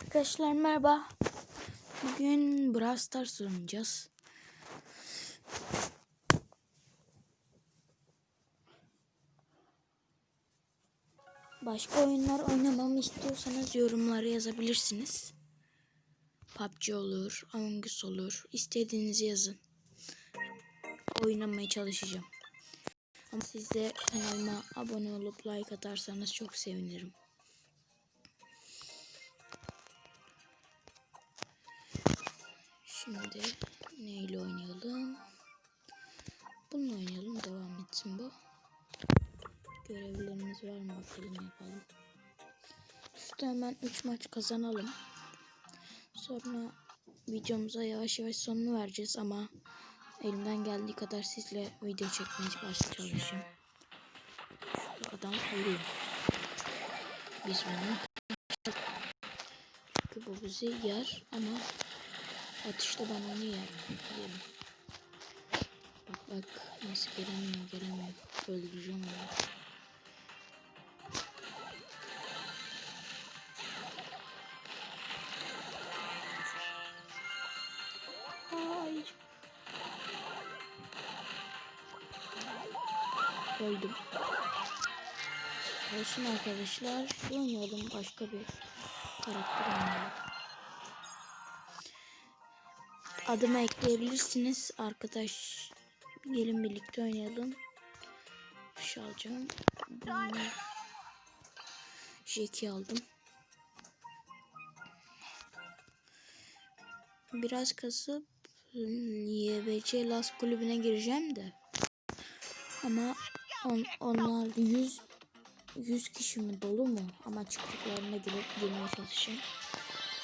Arkadaşlar merhaba. Bugün Brawl Stars oynayacağız. Başka oyunlar oynamamı istiyorsanız yorumlara yazabilirsiniz. PUBG olur, Among Us olur. İstediğinizi yazın. Oynamaya çalışacağım. Ama siz de kanalıma abone olup like atarsanız çok sevinirim. Şimdi neyle oynayalım? Bununla oynayalım. Devam etsin bu. Görevlerimiz var mı bakalım yapalım. Şurada hemen 3 maç kazanalım. Sonra videomuza yavaş yavaş sonunu vereceğiz ama elimden geldiği kadar sizle video çekmeye çalışacağım. Şu adam oluyor. Biz bunu bu bizi yer ama atışta ben onu yerim. yerim. Bak bak nasıl gelemiyor gelemiyor. Öldüreceğim onu. Öldüm. Olsun arkadaşlar. Oynayalım başka bir karakter oynayalım. Adımı ekleyebilirsiniz. Arkadaş gelin birlikte oynayalım. Şey alacağım. Hmm. Jackie aldım. Biraz kasıp YBC Las kulübüne gireceğim de. Ama on, onlar 100 100 kişi mi dolu mu? Ama çıktıklarına girip girmeye çalışacağım.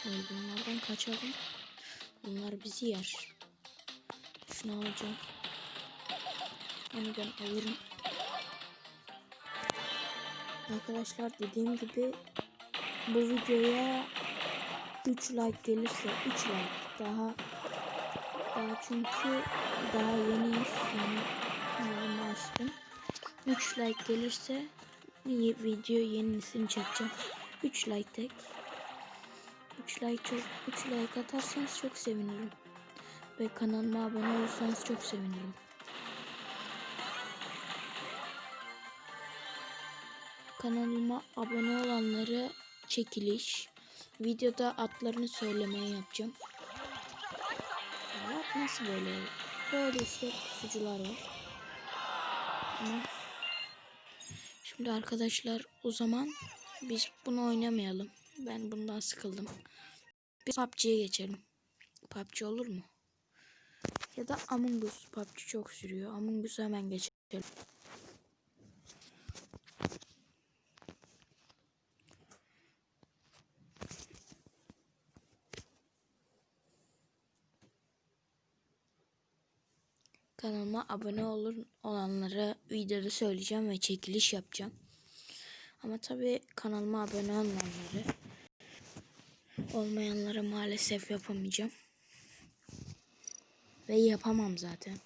Bunlardan kaçalım. Bunlar bizi yer. Şunu alacağım. Onu ben alırım. Arkadaşlar dediğim gibi bu videoya 3 like gelirse 3 like daha daha çünkü daha yeniyiz yani kanalımı açtım 3 like gelirse video yenisini çekeceğim 3 like tek 3 like çok 3 like atarsanız çok sevinirim ve kanalıma abone olursanız çok sevinirim kanalıma abone olanları çekiliş videoda atlarını söylemeye yapacağım. At nasıl böyle? Böyle işte sucular var. Ama şimdi arkadaşlar o zaman biz bunu oynamayalım. Ben bundan sıkıldım. Biz PUBG'ye geçelim. PUBG olur mu? Ya da Among Us. PUBG çok sürüyor. Among Us'a hemen geçelim. Kanalıma abone olur olanlara videoda söyleyeceğim ve çekiliş yapacağım. Ama tabi kanalıma abone olmayanları olmayanlara maalesef yapamayacağım. Ve yapamam zaten.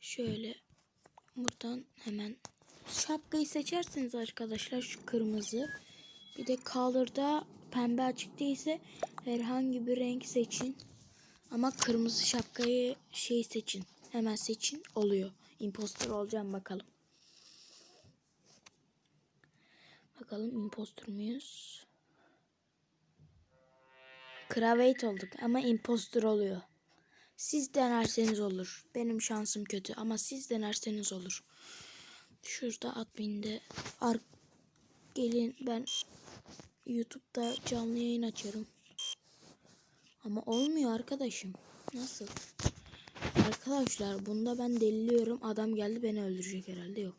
Şöyle buradan hemen şapkayı seçerseniz arkadaşlar şu kırmızı bir de color'da pembe açık değilse herhangi bir renk seçin. Ama kırmızı şapkayı şey seçin. Hemen seçin. Oluyor. Imposter olacağım bakalım. Bakalım imposter muyuz? Kravate olduk ama imposter oluyor. Siz denerseniz olur. Benim şansım kötü ama siz denerseniz olur. Şurada adminde ar gelin ben YouTube'da canlı yayın açarım. Ama olmuyor arkadaşım. Nasıl? Arkadaşlar bunda ben deliriyorum. Adam geldi beni öldürecek herhalde yok.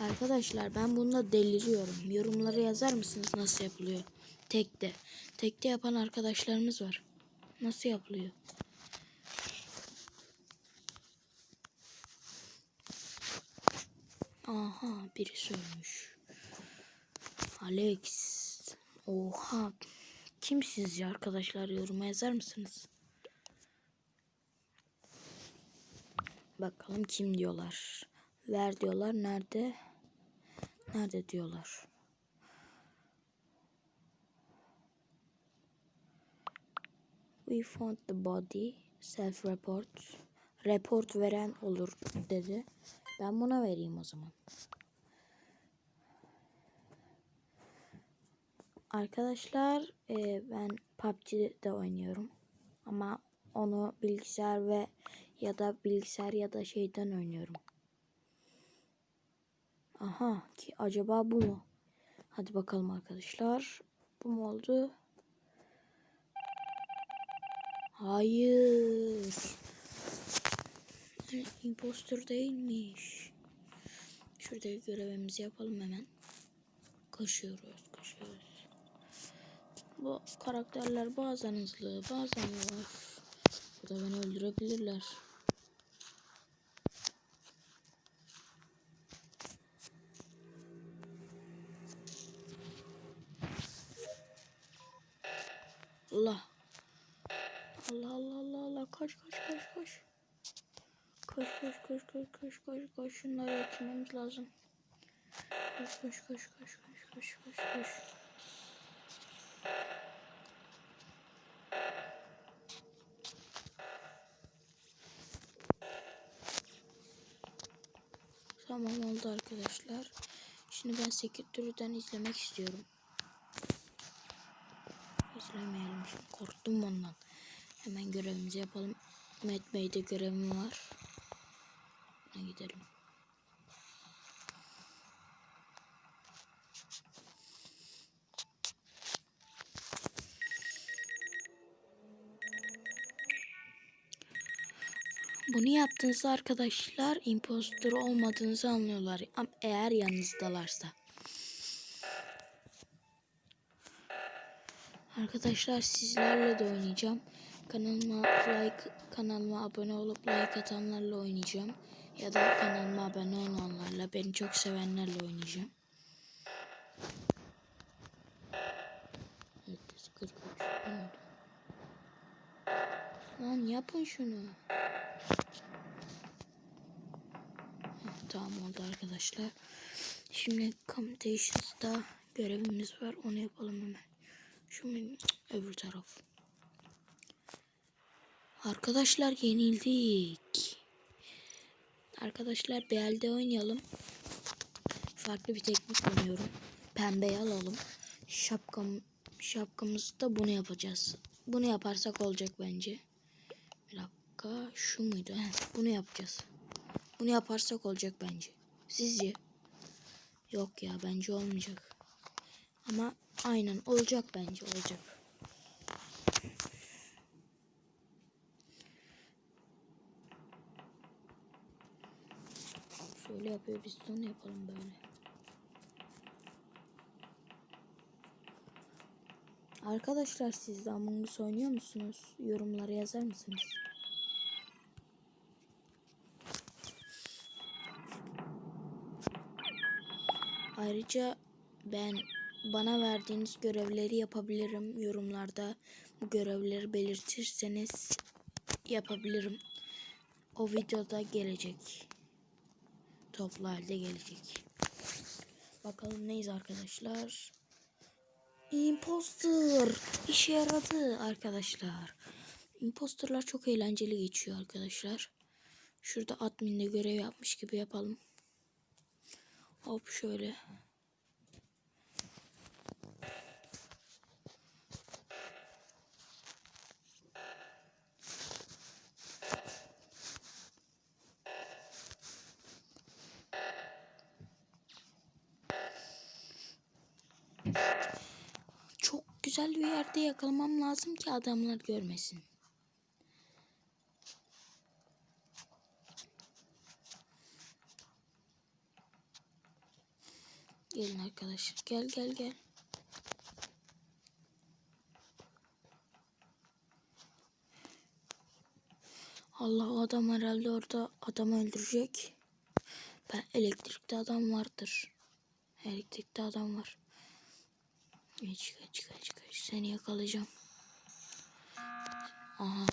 Arkadaşlar ben bunda deliriyorum. Yorumlara yazar mısınız nasıl yapılıyor? Tekte. Tekte yapan arkadaşlarımız var. Nasıl yapılıyor? Aha biri ölmüş. Alex. Oha. Kim sizce arkadaşlar yoruma yazar mısınız? Bakalım kim diyorlar. Ver diyorlar. Nerede? Nerede diyorlar. We found the body. Self report. Report veren olur dedi. Ben buna vereyim o zaman. Arkadaşlar e, ben PUBG'de oynuyorum. Ama onu bilgisayar ve ya da bilgisayar ya da şeyden oynuyorum. Aha ki acaba bu mu? Hadi bakalım arkadaşlar. Bu mu oldu? Hayır. İmpostor değilmiş. Şurada görevimizi yapalım hemen. Koşuyoruz, koşuyoruz. Bu karakterler bazen hızlı, bazen yavaş. Bu da beni öldürebilirler. Koş koş koş koş. Koş koş koş koş koş koş koş şunları yatırmamız lazım. Koş koş koş koş koş koş koş koş. Tamam oldu arkadaşlar. Şimdi ben Sekirtürü'den izlemek istiyorum. İzlemeyelim şimdi korktum ondan. Hemen görevimizi yapalım. Met Bey'de görevim var. Buna gidelim. Bunu yaptığınızda arkadaşlar impostor olmadığınızı anlıyorlar. Ama eğer yanınızdalarsa. Arkadaşlar sizlerle de oynayacağım. Kanalıma like kanalıma abone olup like atanlarla oynayacağım. Ya da kanalıma abone olanlarla beni çok sevenlerle oynayacağım. Evet, 43. Ne oldu? Lan yapın şunu. Tamam oldu arkadaşlar. Şimdi Computations'da görevimiz var. Onu yapalım hemen. Şu öbür taraf. Arkadaşlar yenildik. Arkadaşlar BL'de oynayalım. Farklı bir teknik deniyorum. Pembeyi alalım. Şapkam, şapkamızı da bunu yapacağız. Bunu yaparsak olacak bence. Bir dakika. Şu muydu? Heh, bunu yapacağız. Bunu yaparsak olacak bence. Sizce? Yok ya bence olmayacak. Ama aynen olacak bence olacak. Şöyle yapıyor biz de onu yapalım böyle. Arkadaşlar siz de Among Us oynuyor musunuz? Yorumlara yazar mısınız? Ayrıca ben bana verdiğiniz görevleri yapabilirim. Yorumlarda bu görevleri belirtirseniz yapabilirim. O videoda gelecek. Toplu halde gelecek. Bakalım neyiz arkadaşlar. Imposter işe yaradı arkadaşlar. Imposterlar çok eğlenceli geçiyor arkadaşlar. Şurada adminde görev yapmış gibi yapalım. Hop şöyle. Çok güzel bir yerde yakalamam lazım ki adamlar görmesin. Gelin arkadaşlar. Gel gel gel. Allah o adam herhalde orada adamı öldürecek. Ben elektrikte adam vardır. Elektrikte adam var. Geç geç geç geç. Seni yakalayacağım. Aha.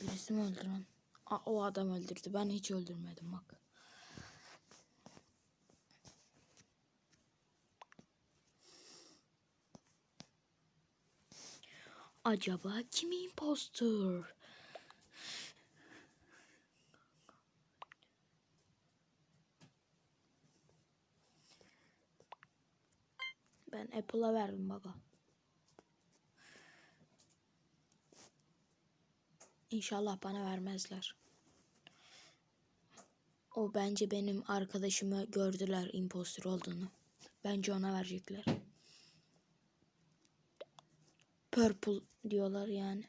Birisi mi öldü lan? Aa, o adam öldürdü. Ben hiç öldürmedim bak. Acaba kim impostor? Ben Apple'a verdim baba. İnşallah bana vermezler. O bence benim arkadaşımı gördüler impostor olduğunu. Bence ona verecekler. Purple diyorlar yani.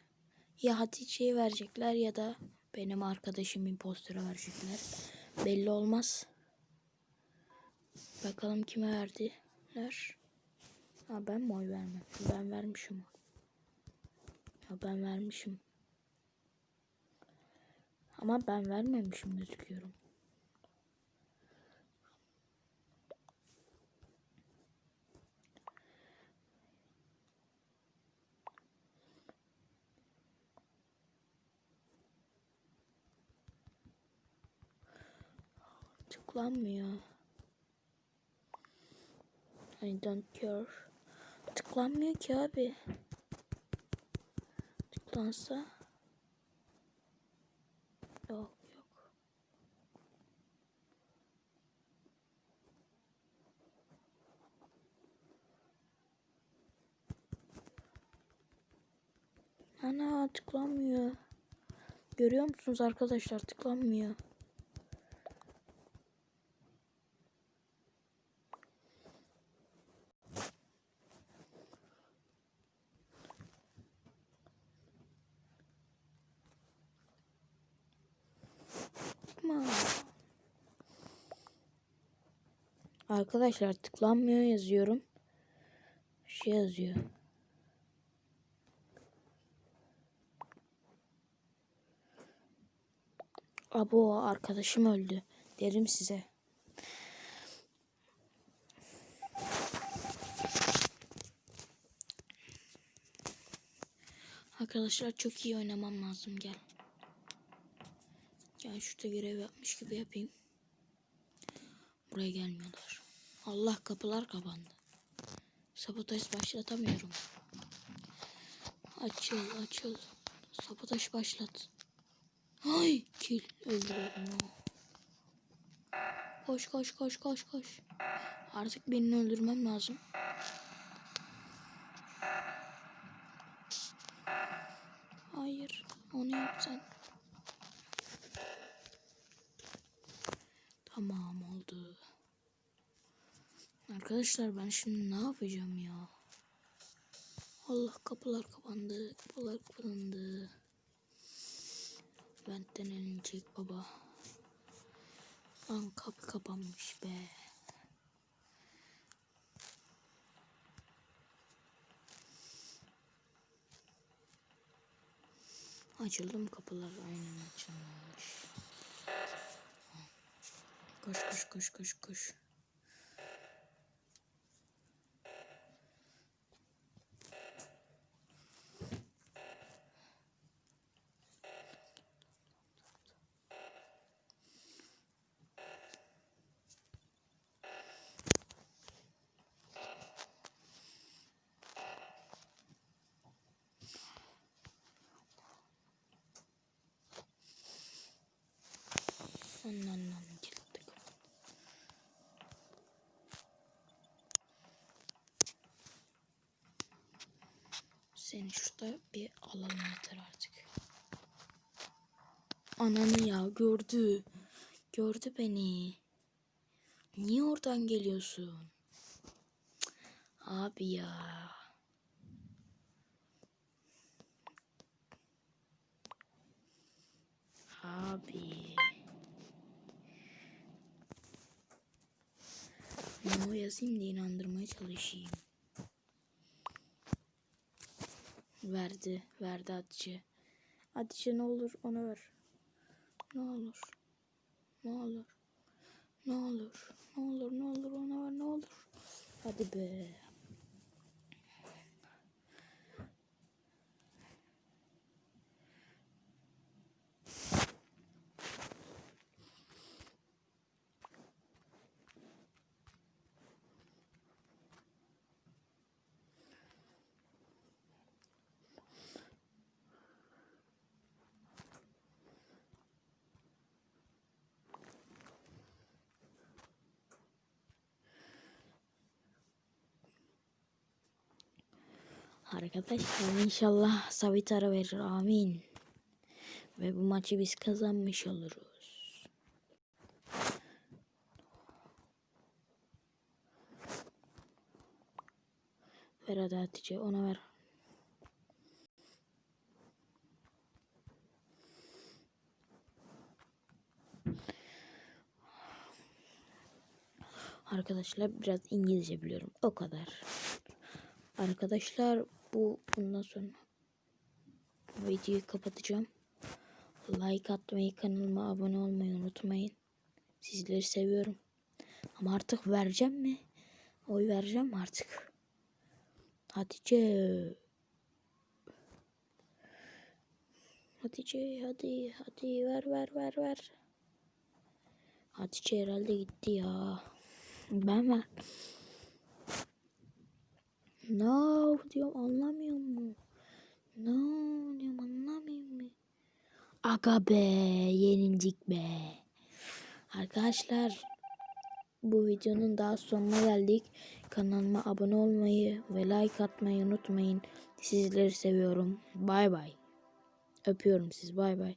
Ya Hatice'ye verecekler ya da benim arkadaşım impostora verecekler. Belli olmaz. Bakalım kime verdiler. Ha ben mi oy vermem? Ben vermişim. Ya ben vermişim. Ama ben vermemişim gözüküyorum. Tıklanmıyor. I don't care. Tıklanmıyor ki abi. Tıklansa. Yok yok. Ana tıklanmıyor. Görüyor musunuz arkadaşlar tıklanmıyor. Arkadaşlar tıklanmıyor yazıyorum. Şey yazıyor. Abo arkadaşım öldü. Derim size. Arkadaşlar çok iyi oynamam lazım gel. Gel şurada görev yapmış gibi yapayım. Buraya gelmiyorlar. Allah kapılar kapandı. Sabotaj başlatamıyorum. Açıl açıl. Sabotaj başlat. Ay kil öldürüyorum. Koş koş koş koş koş. Artık birini öldürmem lazım. Hayır onu yap sen. Tamam oldu. Arkadaşlar ben şimdi ne yapacağım ya? Allah kapılar kapandı. Kapılar kapandı. Benden elinecek baba. Lan kapı kapanmış be. Açıldı mı kapılar? Aynen açılmış. Koş koş koş koş koş. Ondan kilitli kapı. Seni şurada bir alalım yeter artık. Ananı ya gördü. Gördü beni. Niye oradan geliyorsun? Abi ya. Abi. No yazayım da inandırmaya çalışayım. Verdi. Verdi Hatice. Hatice ne olur ona ver. Ne olur. Ne olur. Ne olur. Ne olur ne olur ona ver ne olur. Hadi be. Arkadaşlar inşallah Savitar'a verir amin. Ve bu maçı biz kazanmış oluruz. Ver hadi Hatice ona ver. Arkadaşlar biraz İngilizce biliyorum. O kadar. Arkadaşlar bu bundan sonra bu videoyu kapatacağım. Like atmayı, kanalıma abone olmayı unutmayın. Sizleri seviyorum. Ama artık vereceğim mi? Oy vereceğim artık. Hatice. Hatice hadi hadi ver ver ver ver. Hatice herhalde gitti ya. Ben ver. No diyorum anlamıyor mu? No diyorum anlamıyor mu? Aga be yenildik be. Arkadaşlar bu videonun daha sonuna geldik. Kanalıma abone olmayı ve like atmayı unutmayın. Sizleri seviyorum. Bay bay. Öpüyorum sizi. Bay bay.